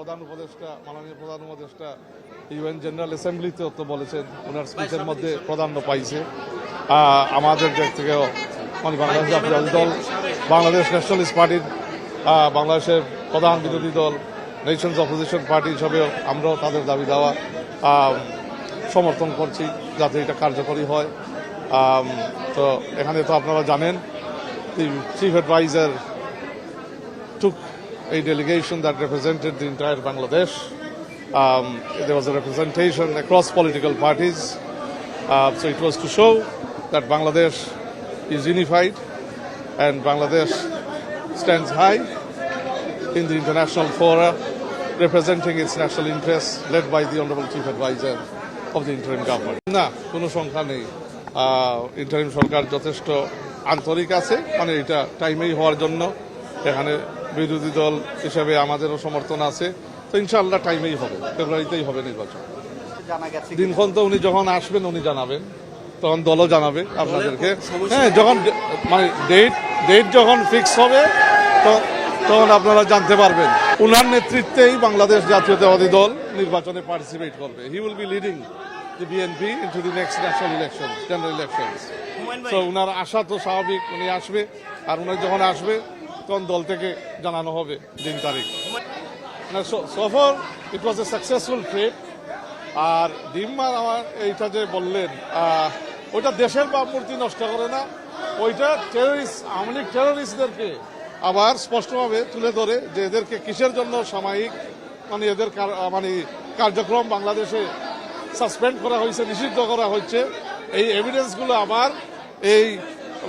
প্রধান উপদেষ্টা, মাননীয় প্রধান উপদেষ্টা, ইউএন জেনারেল অ্যাসেম্বলিতে তো বলেছেন ওনার স্পিচের মধ্যে প্রাধান্য পাইছে। আমাদের দিক থেকেও বাংলাদেশ জাতীয় দল, বাংলাদেশ ন্যাশনালিস্ট পার্টির বাংলাদেশের প্রধান বিরোধী দল, নেশনস অপোজিশন পার্টি হিসাবেও আমরাও তাদের দাবি দেওয়া সমর্থন করছি যাতে এটা কার্যকরী হয়। তো এখানে তো আপনারা জানেন chief adviser took a delegation that represented the entire Bangladesh. Um, there was a representation across political parties. Uh, so it was to show that Bangladesh is unified and Bangladesh stands high in the international fora, representing its national interests, led by the Honorable Chief Advisor of the interim government. না কোনো সংখ্যা নেই interim সরকার যথেষ্ট আন্তরিক আছে মানে এটা টাইমেই হওয়ার জন্য এখানে বিরোধী দল হিসেবে আমাদেরও সমর্থন আছে। তো ইনশাআল্লাহ টাইমেই হবে ফেব্রুয়ারিতেই হবে নির্বাচন। দিনক্ষণ তো উনি যখন আসবেন উনি জানাবেন। তখন দলও জানাবে আপনাদেরকে। হ্যাঁ যখন মানে ডেট ডেট যখন ফিক্স হবে তখন আপনারা জানতে পারবেন। উনার নেতৃত্বেই বাংলাদেশ জাতীয়তাবাদী দল নির্বাচনে পার্টিসিপেট করবে। He will be leading the BNP into the next national election general ভাই। তো উনার আশা তো স্বাভাবিক উনি আসবে। আর উনি যখন আসবে তখন দল থেকে জানানো হবে দিন তারিখ। সফর ইট ওয়াজ এ সাকসেসফুল ট্রিপ আর ডিম্মার আমার এইটা যে বললেন ওইটা দেশের ভাবমূর্তি নষ্ট করে না। ওইটা টেরোরিস্ট আওয়ামী টেরোরিস্টদেরকে আবার স্পষ্টভাবে তুলে ধরে যে এদেরকে কিসের জন্য সাময়িক মানে এদের মানে কার্যক্রম বাংলাদেশে সাসপেন্ড করা হয়েছে, নিষিদ্ধ করা হচ্ছে এই এভিডেন্সগুলো আবার এই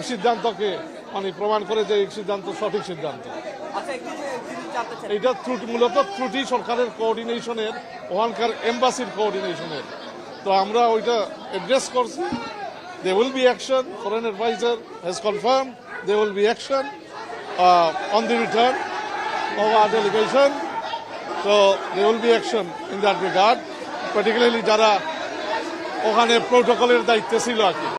সিদ্ধান্তকে মানে প্রমাণ করে যে এই সিদ্ধান্ত সঠিক সিদ্ধান্ত। আচ্ছা এটা ত্রুটি মূলত ত্রুটি সরকারের কোঅর্ডিনেশনের ওখানকার এম্বাসির কোঅর্ডিনেশনের তো আমরা ওইটা অ্যাড্রেস করছি। They will be action foreign adviser has confirm they will be action on the return of our delegation. So there will be action in that regard, particularly যারা ওখানে প্রোটোকলের দায়িত্বে ছিল আর কি।